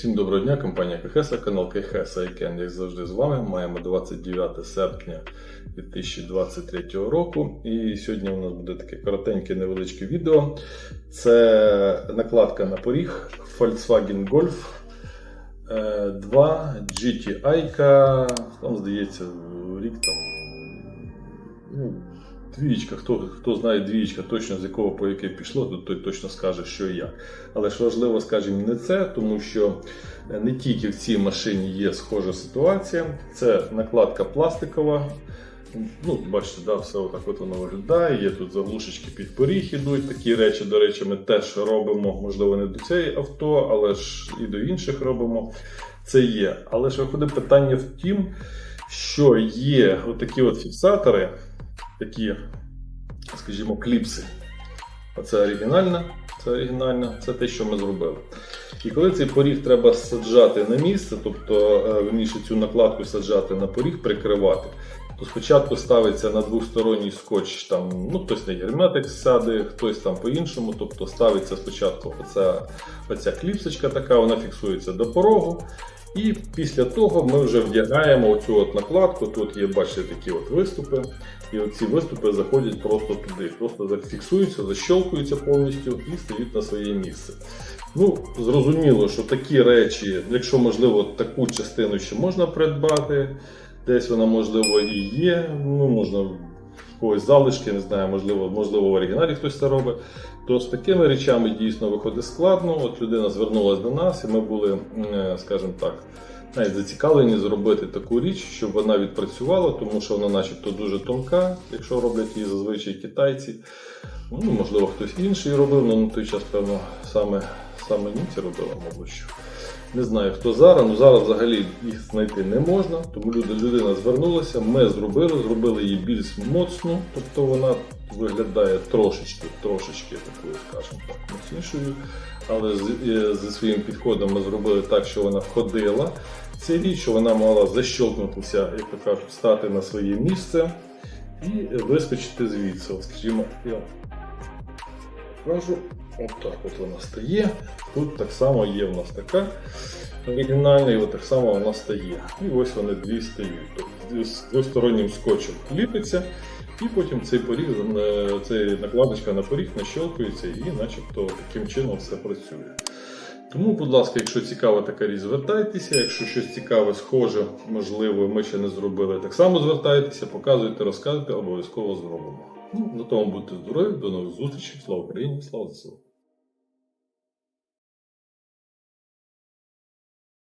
Всім доброго дня, компанія КХС, канал КХС Айкен, як завжди з вами. Маємо 29 серпня 2023 року. І сьогодні у нас буде таке коротеньке невеличке відео. Це накладка на поріг Volkswagen Golf е, 2 GTI. Там, здається, рік там. Двічка, хто, хто знає двічка, точно з якого по яке пішло, то той точно скаже, що як. Але ж важливо, скажімо, не це, тому що не тільки в цій машині є схожа ситуація. Це накладка пластикова. Ну, бачите, да, все отак от воно виглядає. Є тут заглушечки під поріг ідуть. Такі речі, до речі, ми теж робимо, можливо, не до цієї авто, але ж і до інших робимо. Це є. Але ж виходить питання в тім, що є отакі от фіксатори, такі, скажімо, кліпси. Оце оригінальна, це оригінальна, це те, що ми зробили. І коли цей поріг треба саджати на місце, тобто е, верніше цю накладку саджати на поріг, прикривати, то спочатку ставиться на двосторонній скотч, там, ну хтось на герметик саде, хтось там по-іншому. Тобто ставиться спочатку оця, оця кліпсочка така, вона фіксується до порогу. І після того ми вже вдягаємо оцю от накладку. Тут є, бачите, такі от виступи. І оці виступи заходять просто туди, просто зафіксуються, защелкуються повністю і стають на своє місце. Ну, зрозуміло, що такі речі, якщо можливо таку частину ще можна придбати, десь вона можливо і є. Ну, можна в когось залишки, не знаю, можливо, можливо, в оригіналі хтось це робить. То з такими речами дійсно виходить складно. От людина звернулася до нас, і ми були, е, скажімо так, навіть зацікавлені зробити таку річ, щоб вона відпрацювала, тому що вона, начебто, дуже тонка, якщо роблять її зазвичай китайці. Ну, можливо, хтось інший робив, але на той час, певно, саме, саме німці робили, мабуть. Не знаю, хто зараз, ну зараз взагалі їх знайти не можна, тому люди, людина звернулася, ми зробили, зробили її більш моцну, тобто вона виглядає трошечки, трошечки такою, скажімо так, міцнішою. Але е, зі своїм підходом ми зробили так, що вона входила. Це річ, що вона мала защелкнутися, як то кажуть, стати на своє місце і вискочити звідси. Скажімо, покажу. От так от вона стає. Тут так само є в нас така оригінальна, і от так само вона стає. І ось вони дві стають. Тобто з двостороннім скотчем ліпиться, і потім цей поріг, е, цей накладочка на поріг нащелкується і начебто таким чином все працює. Тому, будь ласка, якщо цікава така річ, звертайтеся. Якщо щось цікаве, схоже, можливо, ми ще не зробили, так само звертайтеся, показуйте, розказуйте, обов'язково зробимо. Ну, на тому будьте здорові, до нових зустрічей. Слава Україні, слава ЗСУ!